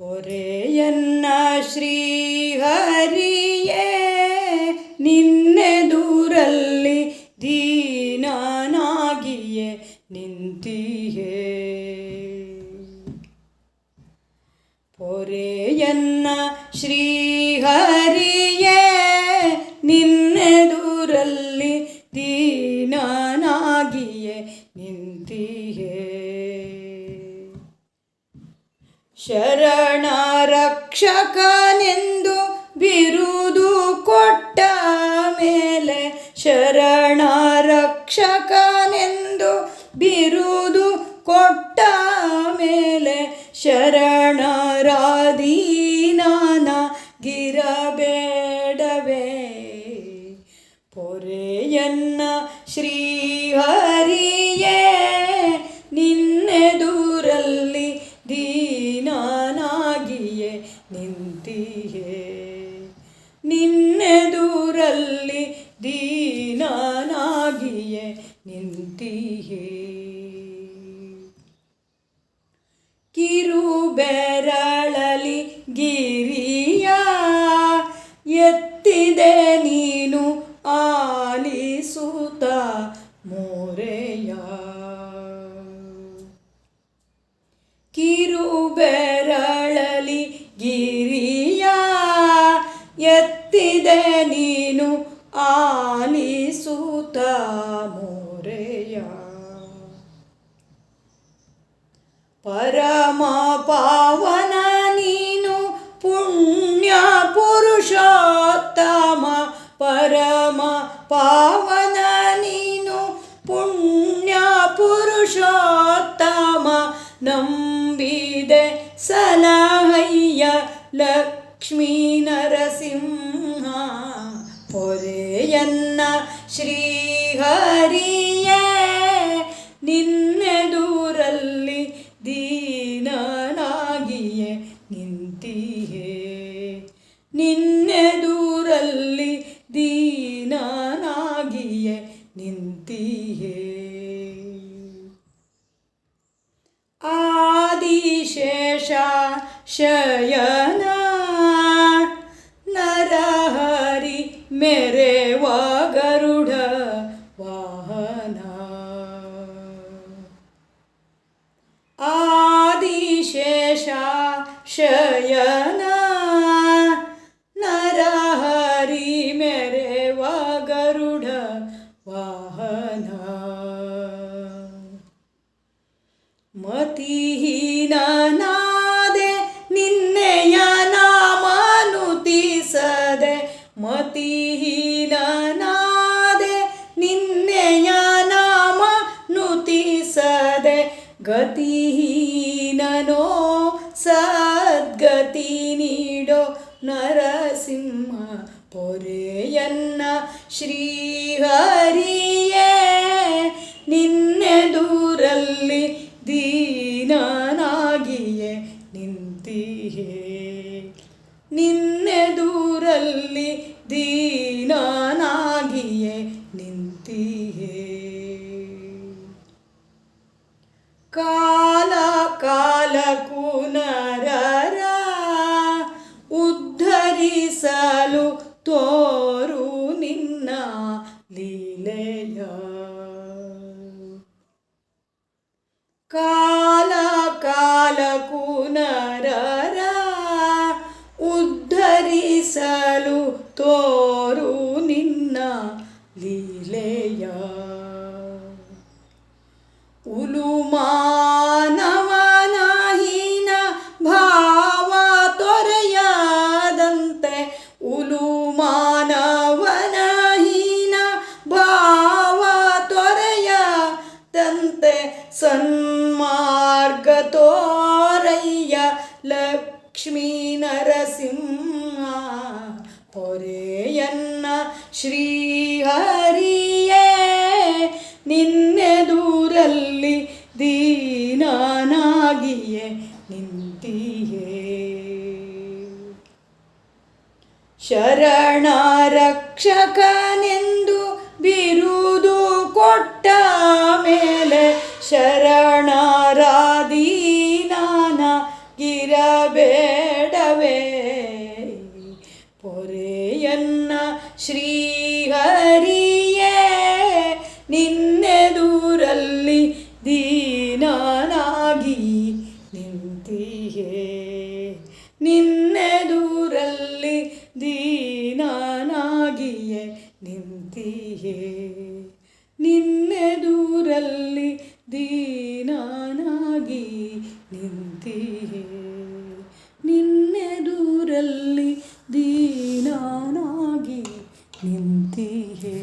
ಹೊರೆಯನ್ನ ಶ್ರೀಹರಿಯೇ ನಿನ್ನೆದುರಲ್ಲಿ ದೀನನಾಗಿಯೇ ನಿಂತಿಯೇ. ಪೊರೆಯನ್ನ ಶ್ರೀಹರಿಯೇ ಶರಣ ರಕ್ಷಕನೆಂದು ಬಿರುದು ಕೊಟ್ಟ ಮೇಲೆ ಶರಣ ರಕ್ಷಕನೆಂದು ಬಿರುದು ಕೊಟ್ಟ ಮೇಲೆ ಶರಣರಾಧೀನಾನ ಗಿರಬೇಡವೇ. ಪೊರೆಯನ್ನ ಶ್ರೀಹರಿಯೇ ಬೆರಳಲಿ ಗಿರಿಯ ಪಾವನ ನೀನು ಪುಣ್ಯ ಪುರುಷೋತ್ತಮ ನಂಬಿದೆ ಸಲಹಯ್ಯ ಲಕ್ಷ್ಮೀ ನರಸಿಂಹ ಪೊರೆಯನ್ನ ಶ್ರೀಹರಿಯೇ ನಿನ್ನೆದುರಲ್ಲಿ ದೀನನಾಗಿಯೇ ನಿಂತಿಯೇ. ನಿನ್ನೆದುರಲ್ಲಿ ಶಯನ ನರಹರಿ ಮೆರೆವ ಗರುಡ ವಾಹನ ಆದಿಶೇಷ ಶಯನ ಮತಿಹೀನನಾದೆ ನಿನ್ನೆಯ ನಾಮ ನುತಿಸದೆ ಗತಿಹೀನನೋ ಸದ್ಗತಿ ನೀಡೋ ನರಸಿಂಹ ಪೊರೆಯನ್ನ ಶ್ರೀಹರಿಯೇ ನಿನ್ನೆ ದೂರಲ್ಲಿ ದೀನನಾಗಿಯೇ ನಿನ್ನೆದುರಲ್ಲಿ ದೀನನಾಗಿಯೇ ನಿಂತಿಯೇ. ಕಾಲ ಕಾಲ ಕುನರರ ಉದ್ಧರಿಸಲು ತೋರು ನಿನ್ನ ಲೀಲೆಯ. ಕಾಲ ತೊರೆಯದಂತೆ ಸನ್ಮಾರ್ಗ ತೋರಯ್ಯ ಲಕ್ಷ್ಮೀ ನರಸಿಂಹ ಪೊರೆಯನ್ನ ಶ್ರೀಹರಿಯೇ ನಿನ್ನೆದುರಲ್ಲಿ ದೀನನಾಗಿಯೇ ನಿಂತಿಯೇ. ಶರಣ ರಕ್ಷಕನೆಂದು ಬಿರುದು ಕೊಟ್ಟ ಮೇಲೆ ಗಿರಬೇಡವೇ. ಗಿರ ಶ್ರೀಹರಿಯೇ ಪೊರೆಯನ್ನ ಶ್ರೀಹರಿಯೇ ನಿನ್ನೆದುರಲ್ಲಿ ದೀನನಾಗಿ ನಿಂತಿಯೇ. ನಿನ್ನೆದುರಲ್ಲಿ ದೀನನಾಗಿಯೇ ನಿಂತಿಯೇ. ನಿನ್ನೆದುರಲ್ಲಿ ದೀನನಾಗಿ ನಿಂತಿಯೇ